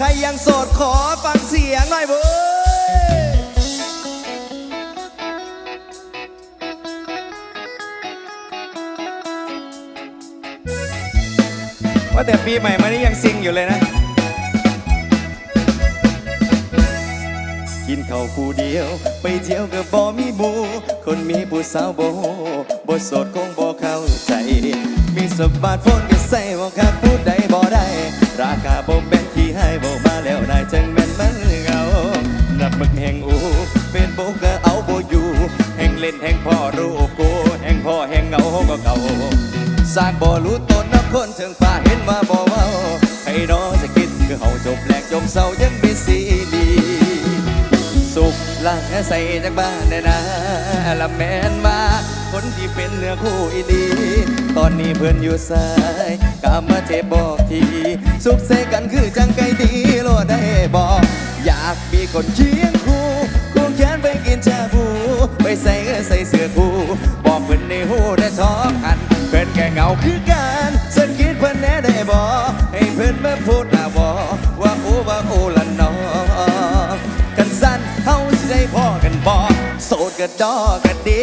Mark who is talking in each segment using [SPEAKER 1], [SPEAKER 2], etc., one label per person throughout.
[SPEAKER 1] ใครยังโสดขอฟังเสียงหน่อยเว้ยว่าแต่ปีใหม่มานี่ยังซิงอยู่เลยนะ กินข้าวคู่เดียว ไปเที่ยวกับบ่มีหมูคนมีผู้สาวโบ่บ่โสดคงบ่เข้าใจ มีสบัติโฟนก็ใส่บ่คักพูดใดบ่ได้ ราคาบ่แบ่งที่ให้บ่มาแล้วนายจังแม่นมันเงานับมึกแห่งอูเฟซบุ๊กก็เอาบ่อยู่แห่งเล่นแห่งพ่อรูปกูแห่งพ่อแห่งเงาก็เก่าสร้างบ่รู้ต้นนักคนถึงฟ้าเห็นมาบ่เว้าให้น้องจะคิดคือเฮาจบแหลกจมเศร้ายังมีสีดีสุขลังใส่จากบ้านได้นะละแมนมา คนที่เป็นเนื้อคู่อีหลีตอนนี้เพื่อนอยู่สายกามาเทบอกที สุขใส่กันคือจังไก่ดีโลดได้บอก อยากมีคนเคียงคู่คู่แขนไปกินชาบูไปใส่ก็ใส่เสื้อคู่บอกเพื่อนในหูได้ชอบกัน เพื่อนแก่เหงาคือกันสักคิดเพื่อนแน่ได้บอกให้เพื่อนมาพูดหน้าบอกว่าโอ้ว่าโอ้ละน้องกันสั้นเฮาสิได้พอกันบ่โสดก็ดอกก็ดี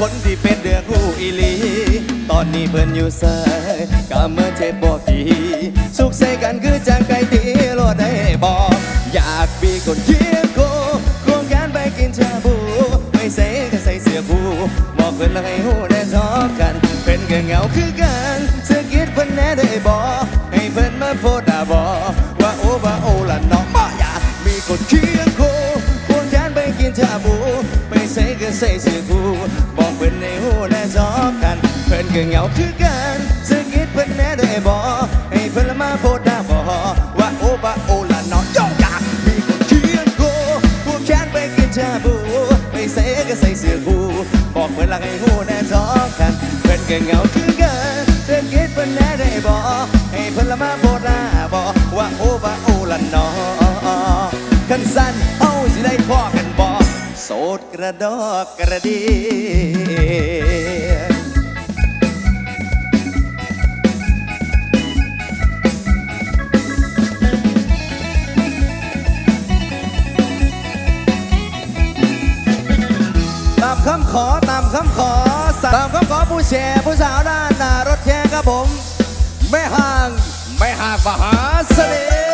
[SPEAKER 1] คนที่เป็นเดือคู่อีลี ตอนนี้เพิ่นอยู่สายก็เมื่อเจ็บบอกทีสุขใส่กันคือจังไก่ตีโลดได้บอก อยากมีคนเคียงคู่ควงแขนไปกินชาบู ไม่ใส่ก็ใส่เสื้อคู่บอกเพิ่นแล้วให้หูได้ชอบกัน เป็นก็เหงาคือกันเสื้อกิดเพิ่นแน่ได้บอกให้เพิ่นมาโพดด่าบอกว่าโอ้ว่าโอ้ละน้องบ่อยากมีคนเคียงคู่ควงแขนไปกินชาบู ไม่ใส่ก็ใส่เสื้อคู่บอกเพิ่นในหูได้ชอกัน เพิ่นก็เหงาคือกันเสื้อกิดเพิ่นแน่ได้บอกให้เพิ่นละมาโพดด่าบอกว่าโอ้ว่าโอละน้องย่ออยากมีคนเคียงคู่ควงแขนไปกินชาบูไม่ใส่ก็ใส่เสื้อคู่บอกเพิ่นละให้หูแน่ชอกัน เพิ่นก็เหงาคือกันเสื้อกิดเพิ่นแน่ได้บอกให้เพิ่นละมาโพดด่าบอกว่าโอ้ว่าโอละน้องกันสั้นเฮาสิได้พอกัน โสดกระดอกกระเดียตามคำขอตามคำขอตามคำขอผู้แชร์ผู้สาวด้านหน้ารถแข่งครับผม ไม่ห่าง ไม่ห่างมหาเสน่ห์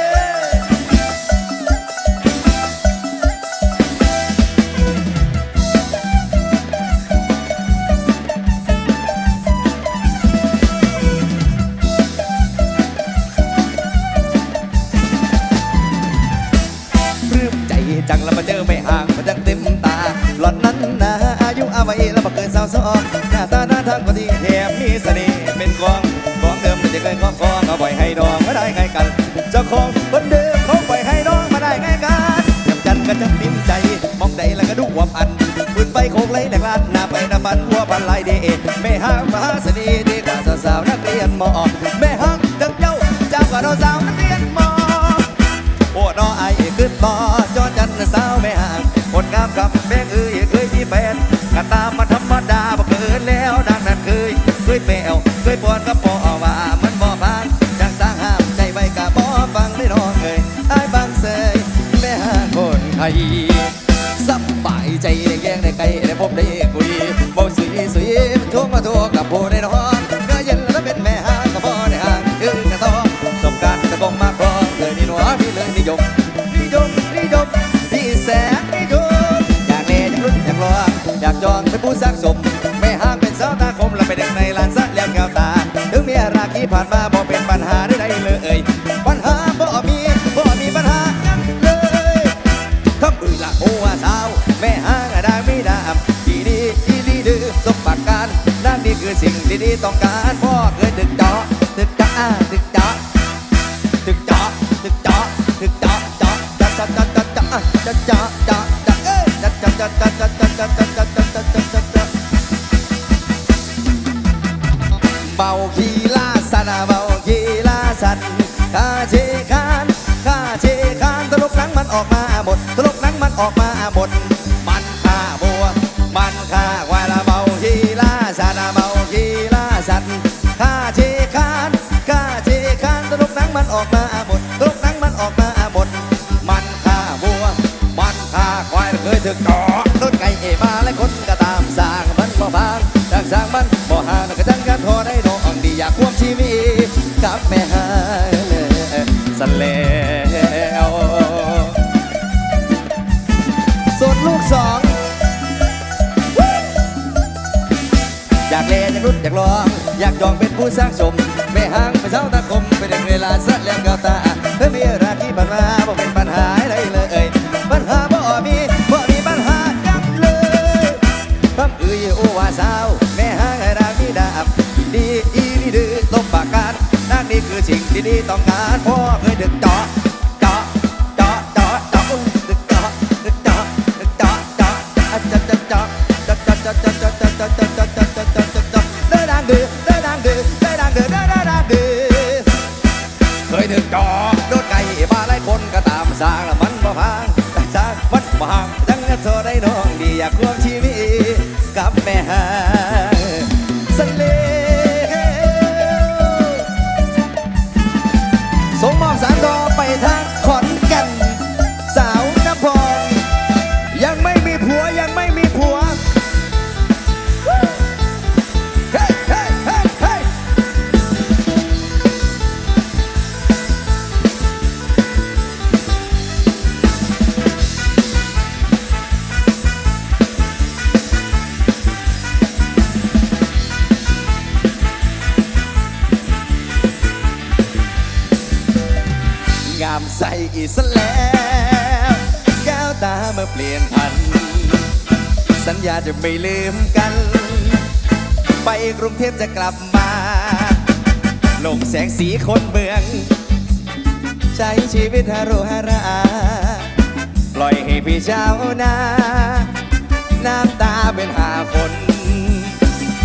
[SPEAKER 1] น่ห์เป็นกองกองเดิมไม่จะเคยกองกองเอาไว้ให้น้องมาได้ไงกัน เจ้าของคนเดิมเขาไปให้น้องมาได้ไงกันจำจันก็จำปิ้มใจ มองใดแล้วก็ดูวับอันปืนไปโคกไหลแหลกลานหน้าไปน้ำมันหัวพันลายเดแม่ห้างมหาเสน่ห์ดีกว่าสาวๆนักเรียนมอแม่ห้างจังเจ้าเจ้ากว่าเราสาวนักเรียนมอโอ้น้อไอ้ขึ้นบ่อจอจันสาวไม่ห่างคนงามกับแม่งเอ้ยเคยมีแฟนก็ตามมาธรรมดาบ่เกินแล้วดังนั้นเคยเคยแปว ยปอนกับปอว่ามันบ่บานจังสร้างห้ามใจไว้กะบ่ฟังได้น้องเอ้ยไอ้ายบางเสยแม่ห่าคนไทยสบายใจได้แย่งได้ไกลได้พบได้คุยบ่สุยสุยโทรมาทรกับผู้ได้นอนก็เย็นแล้วเป็นแม่ห่างก็บ่ได้ห่างคือกระต้องสบการณ์กระบองมากพอเลยนี่หนัวพี่เลยนิยมนิยมนิยมพี่แสนนิยมอยากเล่อยากรุ่นอยากรออยากจองเป็นผู้สร้างสม ดีๆต้องการพ่อ ควายเกต่อรถไก่เอมาและคนก็ตามสร้างมันบ่บางดังสร้างมันบ่หางก็จังกันทอได้น้องดีอยากควบชีวิตกับแม่หาสันแล้วส่วนลูกสองอยากเล่นอยากรุดอยากลองอยากจองเป็นผู้สร้างสมไม่หางไม่เช้าตาคมไปถึงเวลาสักแล้วก้าตาเพื่อมีรักที่ผ่านมาบ่ สิ่งที่ดีต้องการพ่อเคยดึกจอ ใสอีสแล้ว แก้วตามาเปลี่ยนพัน สัญญาจะไม่ลืมกัน ไปกรุงเทพจะกลับมาลงแสงสีคนเมือง ใช้ชีวิตฮารุฮาราปล่อยให้พี่เจ้านาน้ำตาเป็นหาคน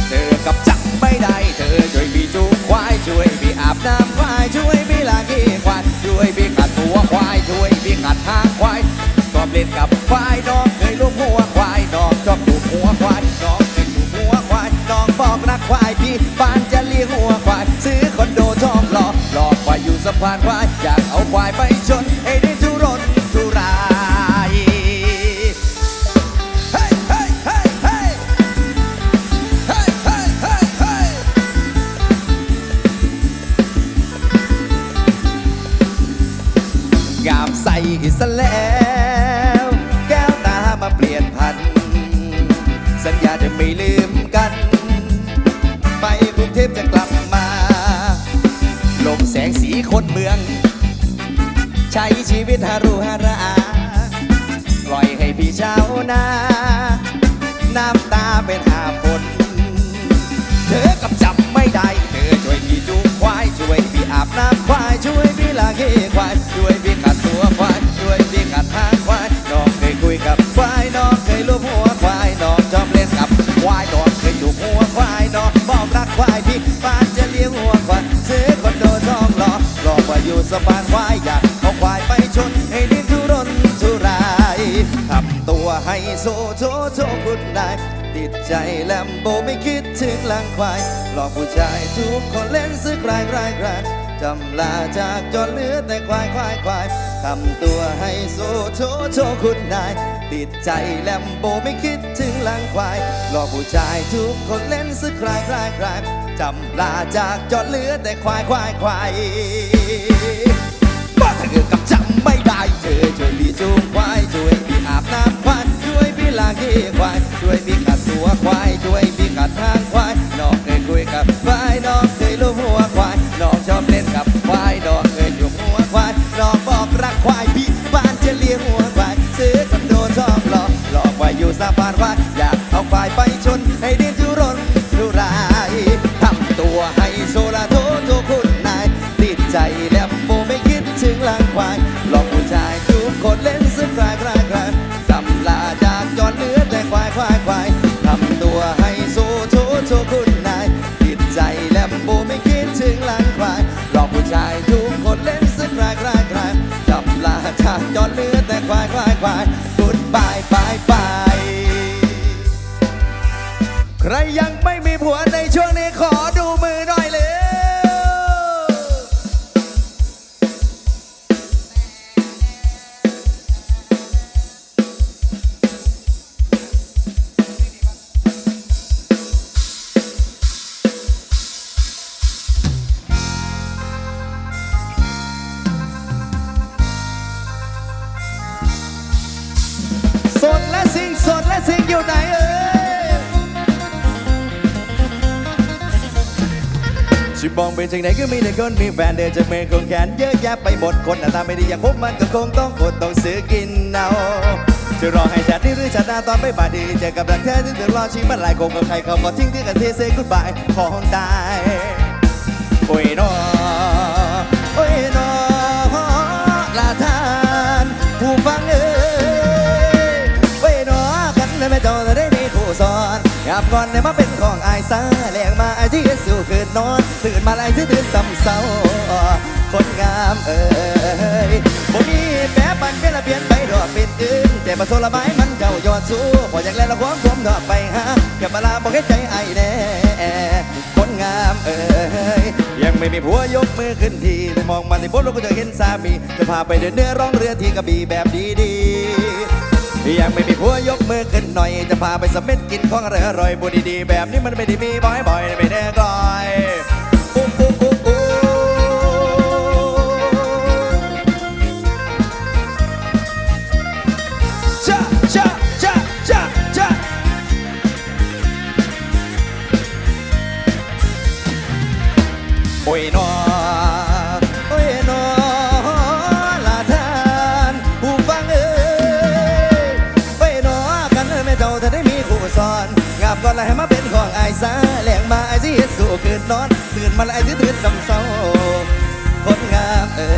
[SPEAKER 1] เธอกับจักไม่ได้เธอช่วย จูงควายช่วยพี่อาบน้ำควายช่วยพี่ล้างขี้ควายช่วยพี่ขัดตัวควายช่วยพี่ขัดทางควายชอบเล่นกับควายน้องเคยลูกหัวควายน้องชอบดูหัวควายน้องเคยดูหัวควายน้องบอกรักควายพี่ปานจะเลี้ยงหัวควาย ซื้อคอนโดทองหล่อหลอกควายอยู่สะพานควายอยากเอาควายไป อยู่หัวควายนอบอกรักควายพี่บ้านจะเลี้ยงหัวควายซื้อคอนโดทองหล่อหลอกว่าอยู่สะพานควายอยากเอาควายไปชนให้ดิ้นทุรนทุรายทำตัวให้โซโชโชคุณนายติดใจแลมโบไม่คิดถึงหลังควายหลอกผู้ชายทุกคนเล่นซื้อใครใครใครจำลาจากจนเหลือแต่ควายควายควายทำตัวให้โซโชโชคุณนาย ติดใจแลมโบไม่คิดถึงลังควายหลอกผู้ชายทุกคนเล่นซื้อใครใครใครจำลาจากจนเหลือแต่ควายควายควายบ้าถ้าเกิดกับจำไม่ได้เธอช่วยพี่จูงควายช่วยพี่อาบน้ำควายช่วยพี่ล้างขี้ควายช่วยพี่ขัดตัวควายช่วยพี่ขัดทางควายน้องเคยคุยกับควายน้อง มองเป็นจังไหนก็มีแต่คนมีแฟนเดินจากเมฆของแขนเยอะแยะไปหมดคนหน้าตาไม่ดีอย่างผมมันก็คงต้องอดต้องซื้อกินเอาจะรอให้ชาตินี้หรือชาติหน้าตอนไม่บาดีเจอกับรักแท้ที่เดือดร้อนชีวิตมันหลายคงกับใครเขามาทิ้งที่กันเซเซ่กุดบายของตายโอ้ยน้อ งามก่อนเนี่ยมาเป็นของอายซาแหลงมาอายที่สู่คืนนอน ตื่นมาลายที่ตื่นซ้ำเศร้าคนงามเอ้ยบ่มีแม้ปันเป็นระเบียนไปดอกเป็นอื่นแต่มาโซละไม้มันเจ้ายอดสู้พออยากแล้วละความความดอกไปหาแค่มาลาบอกให้ใจไอ้แน่คนงามเอ้ยยังไม่มีผัวยกมือขึ้นทีไปมองมาที่บนรถก็จะเห็นสามีจะพาไปเดินเนื้อร้องเรือที่กระบี่แบบดีๆ ยังไม่มีผัวยกมือขึ้นหน่อย จะพาไปสมเม็ดกินของอร่อยอร่อยๆบุดีๆแบบนี้มันไม่ได้มีบ่อยๆไม่แน่กลอยอู้อู้อู้อู้ชะชะชะชะชะโอ้ยนอามก่อนแล้วให้มาเป็นของไอ้ซาแหลงมาไอ้ที่เฮ็ดสู่คืนนอนตื่นมาแล้วไอ้ที่ตื่นสำเศร้าคนงามเอ้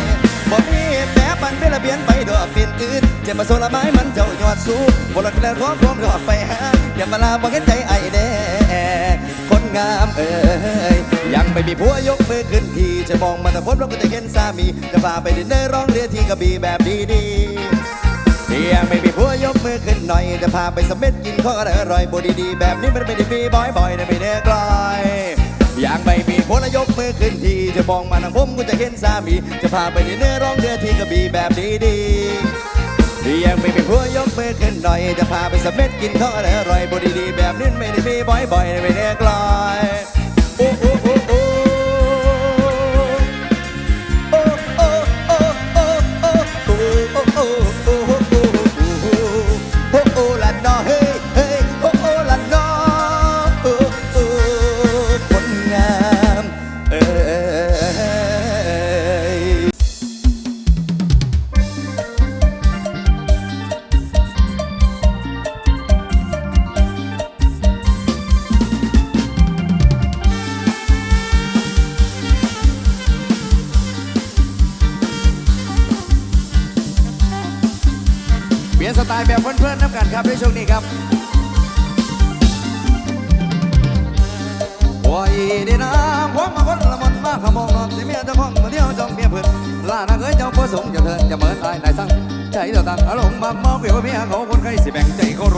[SPEAKER 1] ยบ่มีแปรปันเป็นระเบียนไปดอกเป็นอื่นเจ็บมาโซละไม้มันเจ้ายอดสูงบ่ลักแล้วร้องร้อมดอกไปหาอย่ามาลาบ่เห็นใจไอ้แน่คนงามเอ้ยยังไม่มีผัวยกมือขึ้นทีจะมองมันแต่พบเราก็จะเห็นสามีจะพาไปดินเนอร์ร้องเรือที่กระบี่แบบดีๆ ยังไม่มีผัวยกมือขึ้นหน่อยจะพาไปสมเม็ดกินของอรอร่อยบุดีๆแบบนี้มันไม่ได้มีบ่อยๆนะไม่ได้กลอยยังไม่มีผัวยกมือขึ้นทีจะมองมันแต่ผมก็จะเห็นสามีจะพาไปดินเนอร์ร้องเรือที่กระบี่แบบดีๆยังไม่มีผัวยกมือขึ้นหน่อยจะพาไปสมเม็ดกินของออร่อยบุดีๆแบบนี้ไม่ได้มีบ่อยๆนะไม่ได้กลอย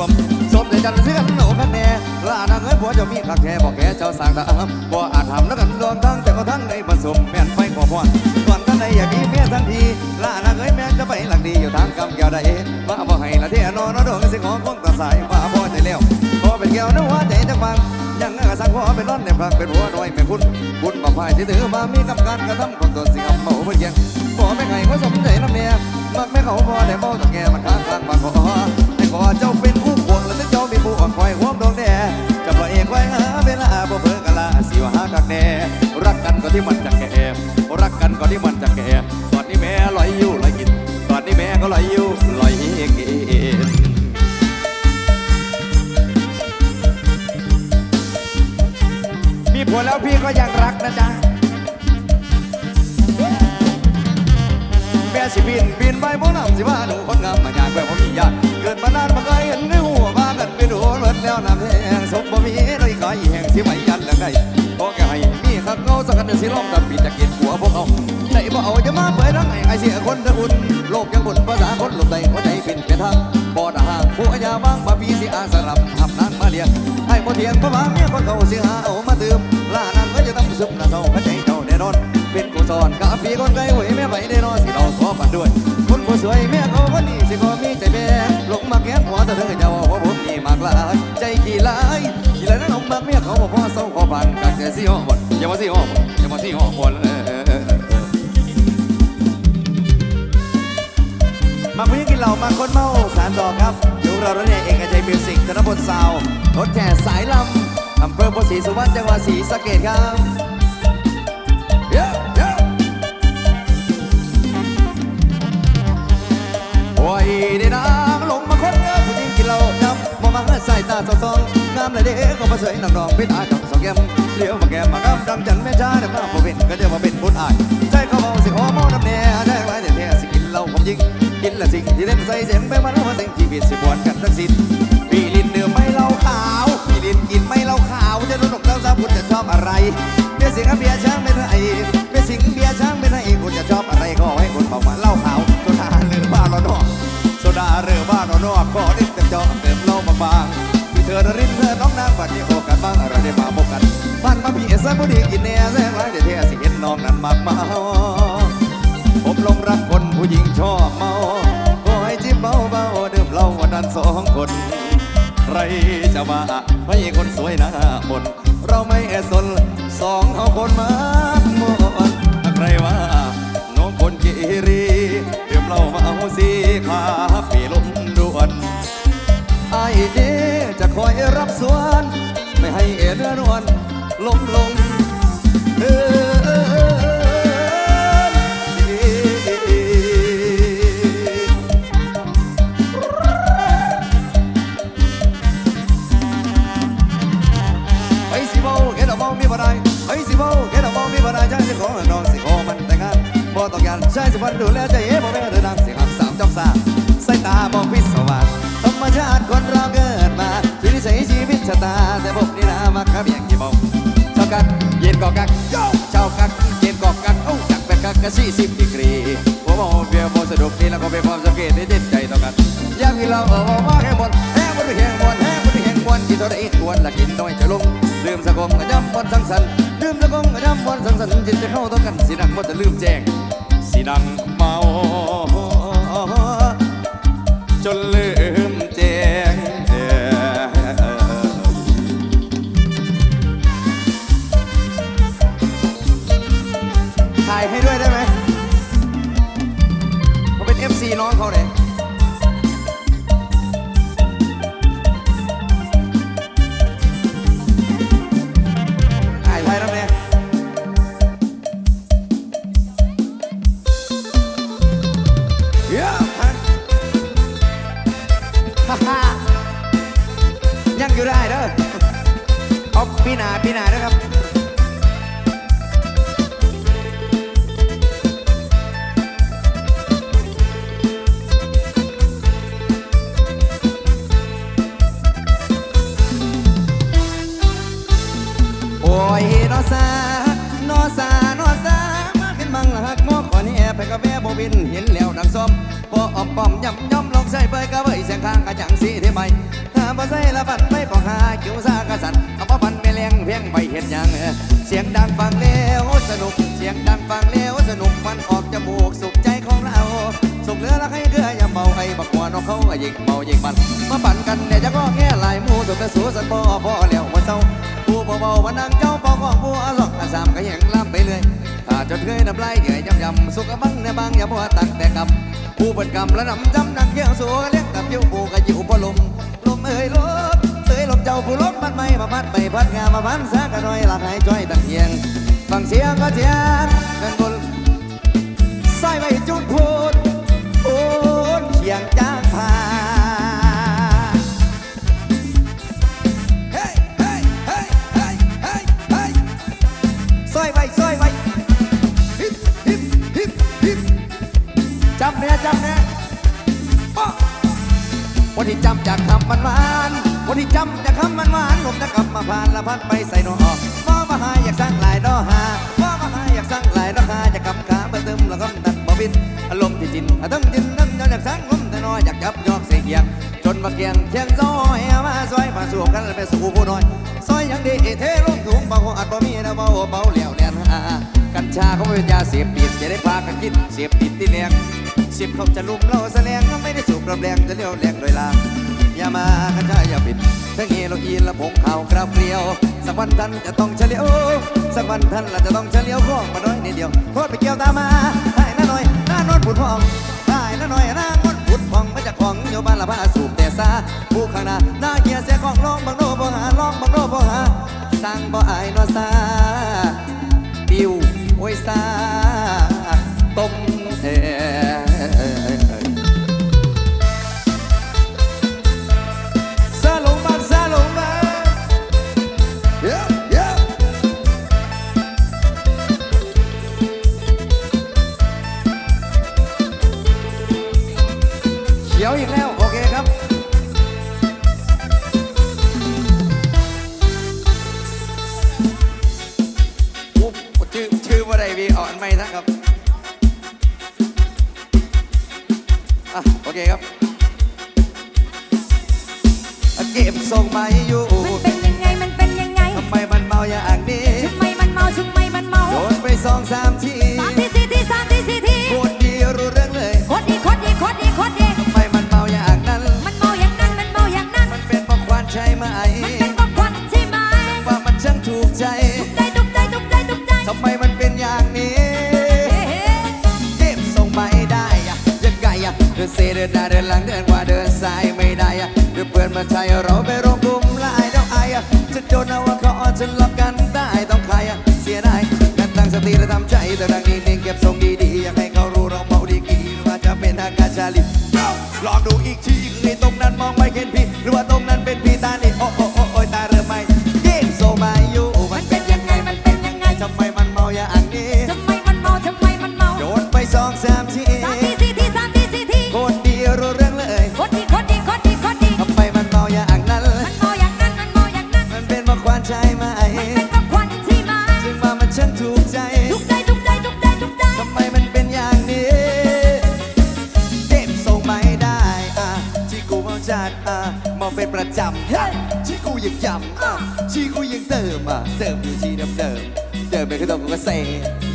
[SPEAKER 1] มสมใจจันทร์เสียกันโหนกันแน่ลานางเอ้ยผัวเจ้ามีขักแท้บอกแกเจ้าสร้างตาอ้ำบ่อาจทำแล้วกันรวมทั้งแต่ก็ทั้งในผสมแม่นไฟขอพรก่อนท่านใดอยากมีเมียทันทีลานางเอ้ยแม่จะไปหลักดีอยู่ทางกำแก้วใดมาบ่ให้ละเทียนอนนดงสิของคงตาสายมาพอใจแล้วพอเป็นแก้วน้ำหัวใจจะฟังยังกะสังพอเป็นร้อนในพักเป็นหัวน้อยไม่พุ่นบุญมาพายที่ถือมามีกำการกระทำคนตัวสิงห์เมาเพื่อนยังพอไม่ไงก็สมใจน้ำเนี่ยมักไม่เขาพอได้เมาตะแกมันค้างกลางมาขอแต่ขอเจ้าเป็น ก็ที่มันจะแก่รักกันก็ที่มันจะแก่ตอนนี้แม่ลอยอยู่ลอยกินตอนนี้แม่ก็ลอยอยู่ลอยกินมีผัวแล้วพี่ก็ยังรักนะจ๊ะแม่สิบินบินไปบ่นำสิว่าหนูคนงามมาอยากแบบว่ามีญาติเกิดมานานมาเคยเห็นในหัวมากันไปดูรถแล้วน้ำแห้งสมบ่มีเลยก้อยแห้งสิไหวยันแล้วไงพอแกให้ มีข้างเงาสักกันเดือนสิล้อมกับปีจะกินหัวพวกเอาใจบ่เอาจะมาเปิดรังไอ้ไอเสียคนทั้งอุ่นโลกยังบุญภาษาคนหลบใจหัวใจเป็นเป็นทางบ่ทหางผัวยาญาบางบาปีสิอาสลับหับนางมาเลี้ยงให้บ่เทียงพระว่าเมียคนเก่าสิหาเอามาเติมล่านางก็จะต้องซุบหน้าเศร้าเข้าใจเจ้าแน่นอนเป็น สอนกับพี่คนไกลหวยแม่ไปได้นอสิเราขอฝันด้วย คนผู้สวยแม่เขาคนนี้สิขอมีใจแม่ลงมาแก้หัวแต่เธอจะว่าผมนี่มากลายใจขี้ลายขี้ลายนั้นลงมาเมียเขาบอกพ่อเศร้าขอผ่านกักแต่สี่ห้อหมดอย่ามาสี่ห้อหมดอย่ามาสี่ห้อหมดเออเออเออเออเออมาคุยกินเหล้ามาคนเมาสารต่อครับอยู่เราเรเนี่ยเอกชัยมิวสิกธนพลซาวรถแข่สายลำอำเภอโพศรีสุวรรณจังหวัดศรีสะเกษครับ อยได้นางลงมาคนเงือผู้หญิงกินเหล้าดำมองมาใส่ตาสองสองงามเลยเด็กก็มาสวยนังรองพิธาจังสองแก้มเลี้ยวมาแก้มมากำดำจันแม่จ้าเดี๋ยวมาบ่เป็นก็เดี๋ยวมาเป็นบุญอายใจเขาเมาสิขอมเมาน้ำแน่ได้ไรเดี๋ยแท้สิกินเหล้าผมยิงกินละสิ่งที่เล่นใส่เสียงไปมันว่าสิ่งชีวิตสิบวนกันทั้งสิ้นปีลินเดือไม่เหล้าขาวปีลินกินไม่เหล้าขาวจะรู้หนกเจ้าสาวคุณจะชอบอะไรเบียสิงเบียร์ช้างเป็นไงเบียสิงเบียร์ช้างเป็นไงคุณจะชอบอะไรก็ให้คุณบอกว่าเหล้าขา นี้โอกาอะไรได้มาพบกันบ้านมาพี่เอสบุดีกินแน่แซ่ไรเดี๋ยวเทสิเห็นน้องนั้นมากมาผมลงรักคนผู้หญิงชอบเมาก็ให้จิบเบาเบาดื่มเหล้าวันนั้นสองคน ใครจะมาไม่คนสวยหน้ามนเราไม่แอสนสองเขาคนมา ชีวิตชะตาแต่ผมนี่นะมาขับอย่างกี่โมงเช้ากักเย็นก็กักเช้ากักเย็นก็กักโอ้จักเป็นกักก็สี่สิบดีกรีผมมองเพียงบ่สนุกนี่แล้วก็เป็นความสังเกตได้เด่นใจต่อกันยากกินเหล้าเออมาแค่หมดแห้งบ่ได้แห้งหมดแห้งบ่ได้แห้งหมดกินเท่าใดควรละกินน้อยจะลงลืมสะกมกระยำบนสังสรรค์ลืมสะกมกระยำบนสังสรรค์จิตจะเข้าต้อกันสีนังว่าจะลืมแจ้งสีนังเมาจนลืม ยิงเมายิงมัน มาปั่นกันเนี่ยจะก็แง่หลายมูสุขแต่สูสันบ่พอแล้ววันเศร้าผู้เบาๆวันนั่งเจ้าป่าของผู้อลอกอาสามก็ยังล่ำไปเลยถ้าจดเคยน้ำลายเหนื่อยยำยำสุขบังในบางอย่าบ่ตั้งแต่กำผู้เปิดกำและนำจำนักเกี่ยวสัวเลี้ยงกับยิ้วปูกับยิ้วพอลมลมเอ้ยลมเอ้ยลมเจ้าผู้ลมพัดไม่มาพัดไปพัดงามาพันซากะน้อยหลักหายจ้อยตั้งเทียงฟังเสียงก็เทียนกันบนใส่ไว้จุดพูด ดเขียงจางพาเฮ้เฮ้เฮ้เฮ้เฮ้เฮ้ซอยไว้ซอยไว้ฮิปฮิปฮิปฮิปจำเนี่ยจำเนี่ยอ้อวันที่จำจากคำมันหวานวันที่จำจากคำมันหวานผมจะกลับมาผ่านละพัดไปใส่หนอมามาหาอยากสร้างหลายดอหามามาหาอยากสร้างหลายดอหาจะกำขาเบิ่เติมแล้วก็ดันบ่บินอารมณ์ที่จินทั้งจิน ทั้งอยากสร้างงมแต่น้อยอยากจับยอกเสียเกียงจนมาเกียงเคียงซอยมาซอยมาสู่กันไปสู่ผู้น้อยซอยยังดีเทลงถุงบาหัวอัดบ่มีนะเบาเบาเหลี่ยวเลียนหากัญชาเขาเป็นยาเสพติดจะได้พากันกินเสพติดที่แรงเสิบเขาจะลุมเราแสดงไม่ได้สูบลมแรงจะเลี้ยวแรงโดยลาอย่ามากันใจอย่าปิดทั้งเฮโรอีนและผงขาวกราบเกลียว สักวันท่านจะต้องเฉลียว สักวันท่านละจะต้องเฉลียวข้องมาน้อยนิดเดียวโทษไปเกี่ยวตามมาให้น้าหน่อยน้านอนผุดพอง น้าหน่อยนางมดพุดของมาจากของโยบานละบ้าสูบแต่ซาผู้ข้างนาหน้าเกีย
[SPEAKER 2] เสียของ
[SPEAKER 1] ลอง
[SPEAKER 2] บัง
[SPEAKER 1] โน
[SPEAKER 2] บ่หา
[SPEAKER 1] ลองบัง
[SPEAKER 2] โน
[SPEAKER 1] บ่หาสั่าง
[SPEAKER 2] บ่อายนอซา
[SPEAKER 1] ปิว
[SPEAKER 2] โอ้ยซาต้ม
[SPEAKER 1] เอ กใจ
[SPEAKER 2] ตกใจตกใจตกใจ
[SPEAKER 1] ทำไมมันเป็นอย่างนี้
[SPEAKER 2] เก็
[SPEAKER 1] บทรงไม่ได้อะยังไงอะเดินเซเดินหน้าเดินหลังเดินขวาเดินซ้ายไม่ได้อะเดินเปิดมาใช้เราไปรวมกลุ่มลายแล้วอายอะจะโดนเอาว่าเขาอาจจะรับกันได้ต้องใครอะเสียได้แต่ตั้งสติและทำใจแต่ดังนี้นิ่งเก็บทรงดีๆอยากให้เขารู้เราเมาดีกี่ว่าจะเป็นอากาศชาลิลองดูอีกทีในตรงนั้นมองไม่เห็
[SPEAKER 2] นพี่าน
[SPEAKER 1] อะมาเป็นประจำฮะชีกูยังจำอะชีกูยังเติมอะเติมอยู่ที่เดิมเดิมเดิมไปคือเดิมกูก็เซ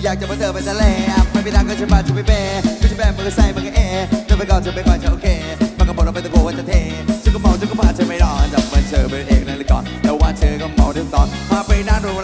[SPEAKER 1] อยากจะมาเติมไปจะแลไม่ไปดังก็จะมาจะไปแบก็จะแบกมือใส่มือแอเดินไปก่อนจะไปก่อนจะโอเคมันก็บอกเราไปตะโกนว่าจะเทฉันก็มองฉันก็พาเธอไม่รอจับมันเธอเป็นเอกนั่นเลยก่อนแต่ว่าเธอก็มอง
[SPEAKER 2] เรื่
[SPEAKER 1] ง
[SPEAKER 2] ต
[SPEAKER 1] อนพาไป
[SPEAKER 2] นั่
[SPEAKER 1] งดู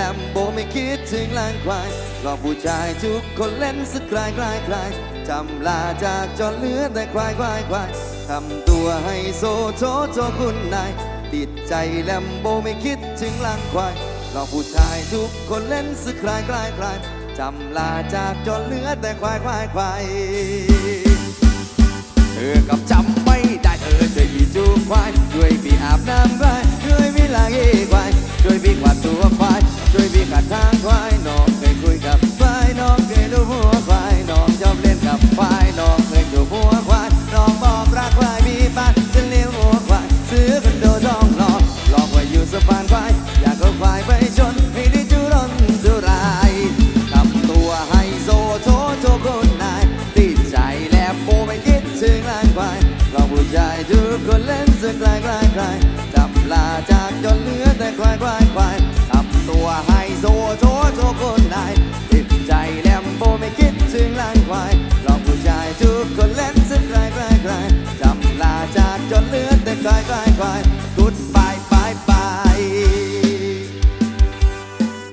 [SPEAKER 1] แลมโบไม่คิดถึงลางควายลองผู้ชายทุกคนเล่นสักคลายคลายคลายจำลาจากจอเหลือแต่ควายควายควายทำตัวให้โซโชโชคุณนายติดใจแลมโบไม่คิดถึงลางควายลองผู้ชายทุกคนเล่นสักคลายคลายคลายจำลาจากจอเหลือแต่ควายควายควายเธอกับจำ